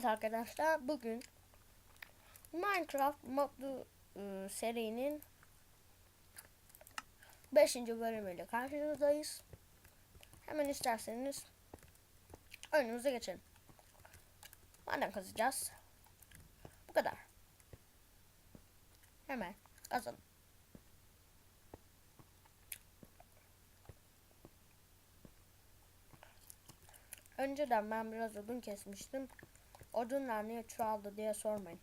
Evet arkadaşlar bugün Minecraft modlu ıı, serinin 5. bölümüyle karşınızdayız. Hemen isterseniz önümüze geçelim. Maden kazacağız. Bu kadar. Hemen kazalım. Önceden ben biraz odun kesmiştim. Odunlar niye çoğaldı diye sormayın.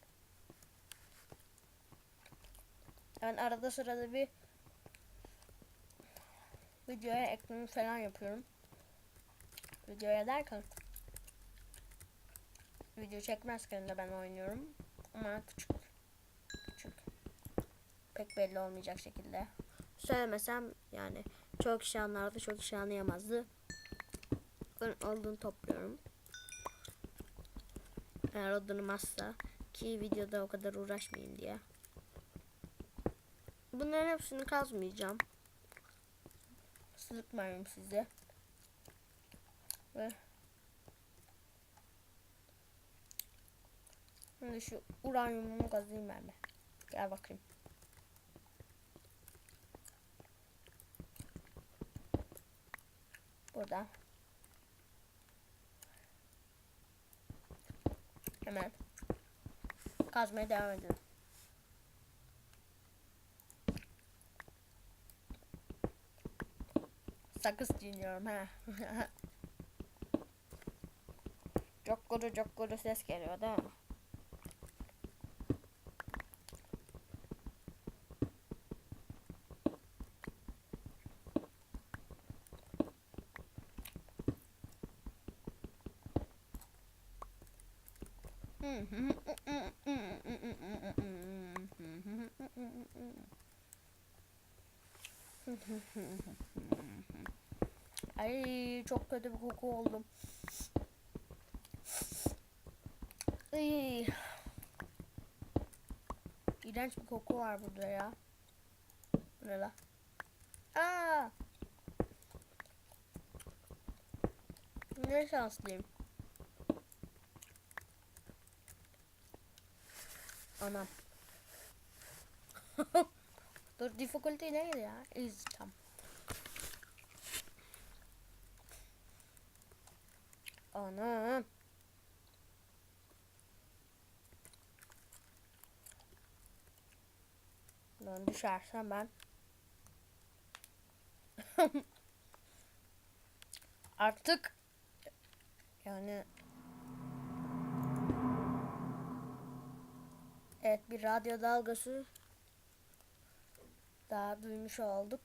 Ben arada sırada bir videoya ekleme falan yapıyorum. Videoya derken video çekmezken de ben oynuyorum. Ama küçük küçük pek belli olmayacak şekilde. Söylemesem yani çok kişi anlardı, çok kişi anlayamazdı. Ben odun topluyorum. Eğer odunum azsa ki videoda o kadar uğraşmayayım diye. Bunların hepsini kazmayacağım. Sıkmayayım size. Ve Şimdi şu uranyumumu kazayım ben de. Gel bakayım. Burada. Hemen kazmaya devam edelim. Sakız dinliyorum ha. çok kuru çok kuru ses geliyor değil mi? Ay çok kötü bir koku oldum. Ay. İğrenç bir koku var burada ya. Bu ne la? Aa! Ne şanslıyım. Anam. Dur difficulty neydi ya? Easy tam. Anam. Lan düşersem ben. Artık yani Evet bir radyo dalgası daha duymuş olduk.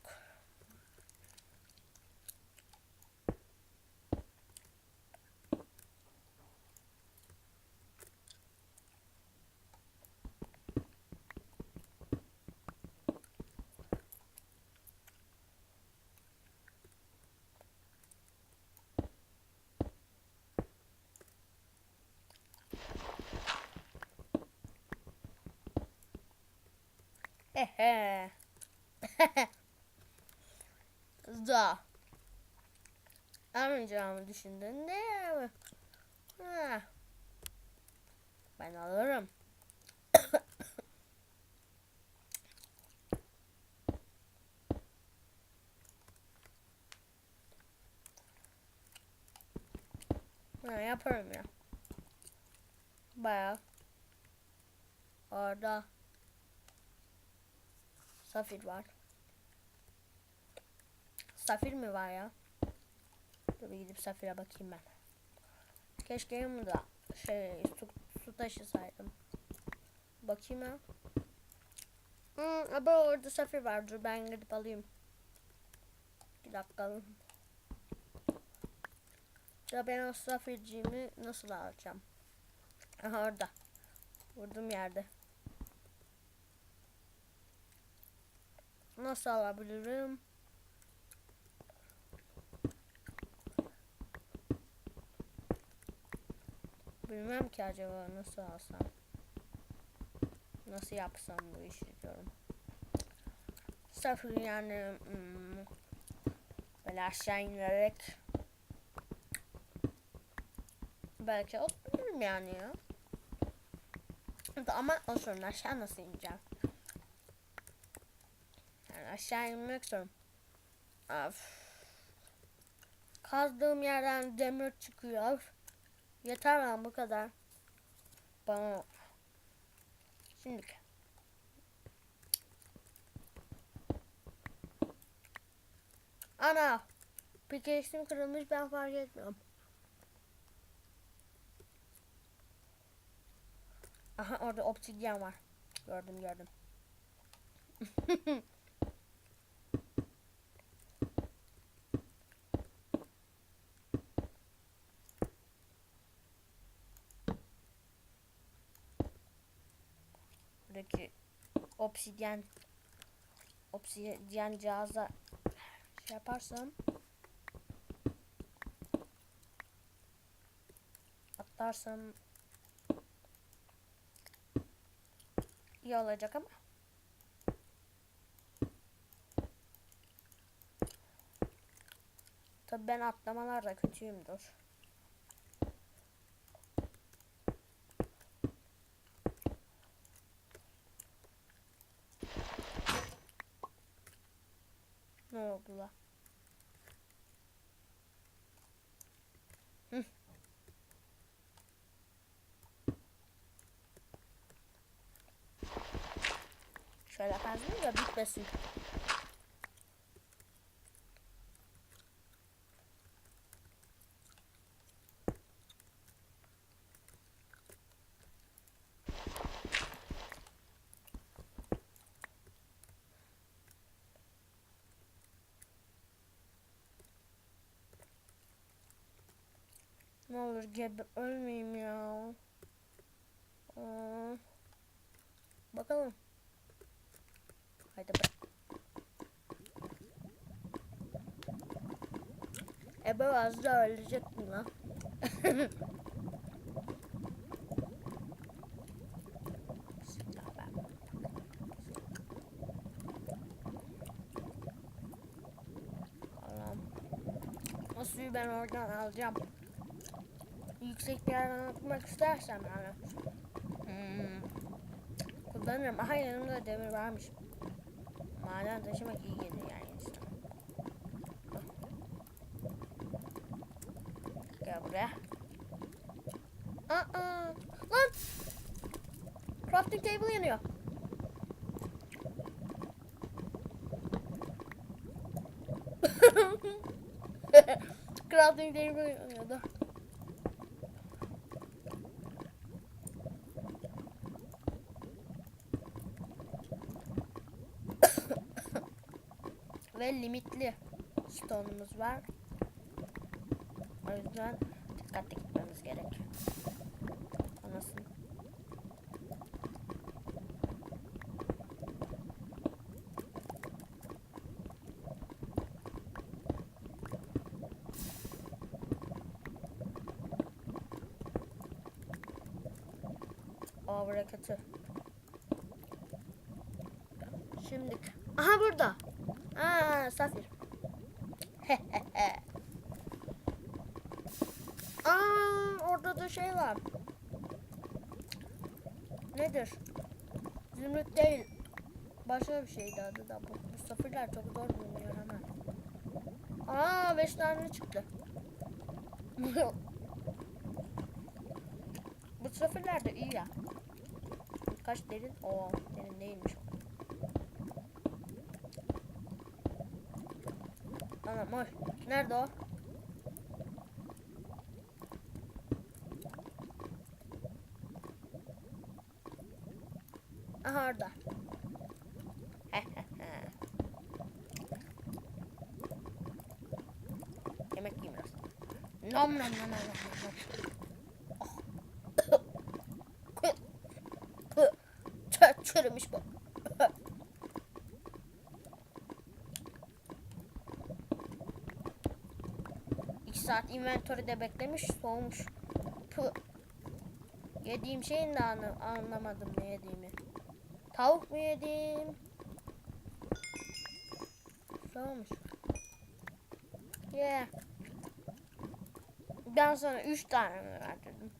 da. Almayacağımı düşündün ne mi? Ha. Ben alırım. ha, yaparım ya. Baya. Orada. Safir var. Safir mi var ya? Dur bir gidip Safir'e bakayım ben. Keşke yanımda şey su, su taşısaydım. Bakayım ha. Hmm, ama orada Safir var. Dur ben gidip alayım. Bir dakika. Ya ben o Safirciğimi nasıl alacağım? Aha orada. Vurdum yerde. Nasıl alabilirim? Bilmem ki acaba nasıl alsam. Nasıl yapsam bu işi diyorum. Sıfır yani hmm, böyle aşağı inerek belki o inebilirim yani ya. Ama o sorun aşağı nasıl ineceğim? Aşağı inmek sorun. Of. Kazdığım yerden demir çıkıyor. Yeter lan bu kadar. Bana. Şimdi. Ana. Pickaxe'im kırılmış ben fark etmiyorum. Aha orada obsidyen var. Gördüm gördüm. obsidyen obsidyen cihaza şey yaparsam atlarsam iyi olacak ama Tabii ben atlamalarda kötüyümdür. Ne oldu la? Hı. Şöyle bitmesin. Ne olur gebe ölmeyeyim ya. Aa. Bakalım. Haydi bak. Ebe az da ölecek mi lan? Suyu ben oradan alacağım. Yüksek bir yerden atmak istersem yani. Hmm. Kullanırım. Aha yanımda demir varmış. Maden taşımak iyi gelir yani insana. Gel buraya. Aa, lan! Crafting table yanıyor. Crafting table yanıyordu. Limitli stone'umuz var. O yüzden dikkatli gitmemiz gerek. Anasını. Aa buraya kötü. Şimdi. Aha burada. Aa safir. Aa orada da şey var. Nedir? Zümrüt değil. Başka bir şeydi adı da bu. Bu safirler çok zor bulunuyor hemen. Aa beş tane çıktı. bu safirler de iyi ya. Kaç derin? Oo derin değilmiş. Anam oy. Nerede o? Aha orada. Yemek yiyeyim biraz. Nom nom nom nom nom. Ç- Çürümüş bu. saat inventory'de beklemiş soğumuş. Pı. Yediğim şeyin de anı anlamadım ne yediğimi. Tavuk mu yedim? Soğumuş. Yeah. Ben sana 3 tane mi verdim?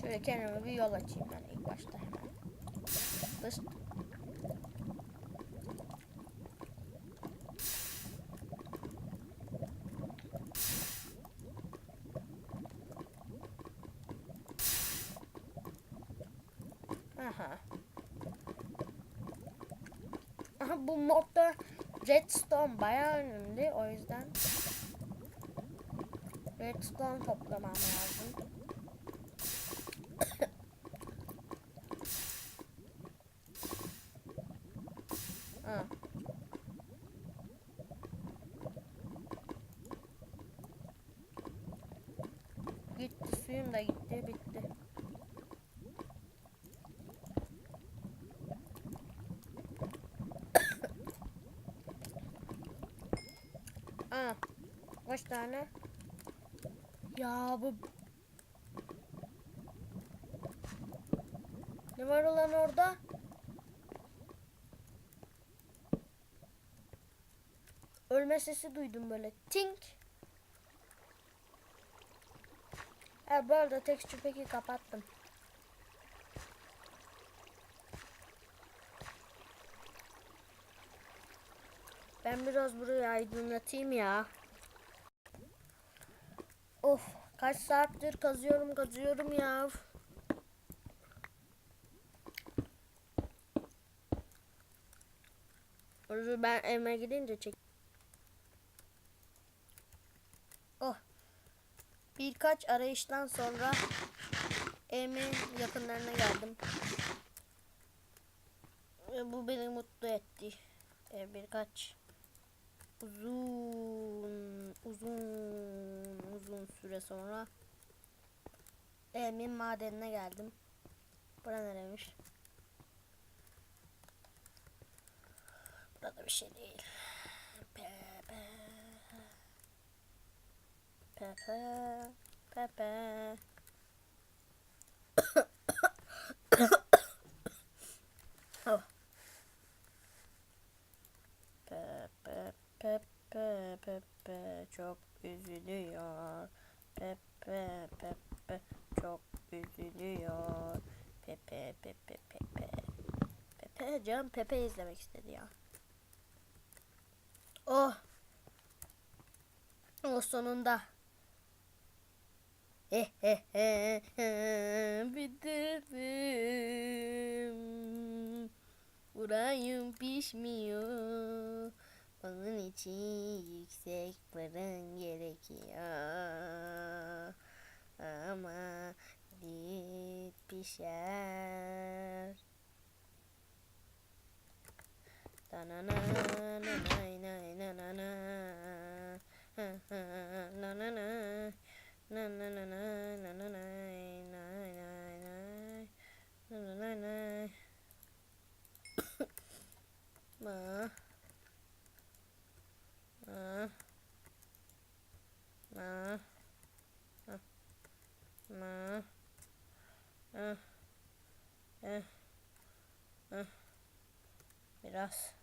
Şöyle kendime bir yol açayım ben ilk başta hemen. Dıst. Redstone bayağı önemli o yüzden redstone toplamam lazım. Ha. Gitti suyum da gitti bitti. Aa, kaç tane? Ya bu ne var olan orada? Ölme sesi duydum böyle. Tink. Ha bu arada texture pack'i kapattım. Ben biraz burayı aydınlatayım ya. Of kaç saattir kazıyorum kazıyorum ya. Ben evime gidince çek. Oh. Birkaç arayıştan sonra evimin yakınlarına geldim. Ve bu beni mutlu etti. Birkaç uzun uzun uzun süre sonra evimin madenine geldim. Bura nereymiş? Burada bir şey değil. Pepe. Pepe. Pepe. oh. Pepe. Pepe. Pepe. Çok üzülüyor. Pepe. Pepe. Çok üzülüyor. Pepe. Pepe. Pepe. Pepe. Canım Pepe izlemek istedi ya. Oh. O sonunda. He he he he bitirdim. Burayım pişmiyor. Onun için yüksek fırın gerekiyor. Ama dip pişer. Nay nanana. Ha ha na na na. Na na na na na na nay nay nay nay. Na na na nay. Ma. Ma. Ma. Ma. Ma. Ah. Eh. Ah. Biraz.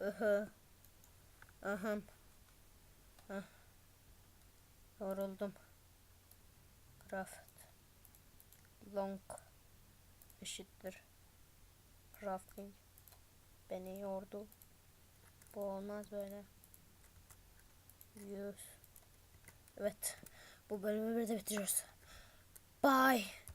Ihı. Aham. Ah. Yoruldum. Craft. Long. Eşittir. Crafting. Beni yordu. Bu olmaz böyle. Yüz. Evet. Bu bölümü burada bitiriyoruz. Bye.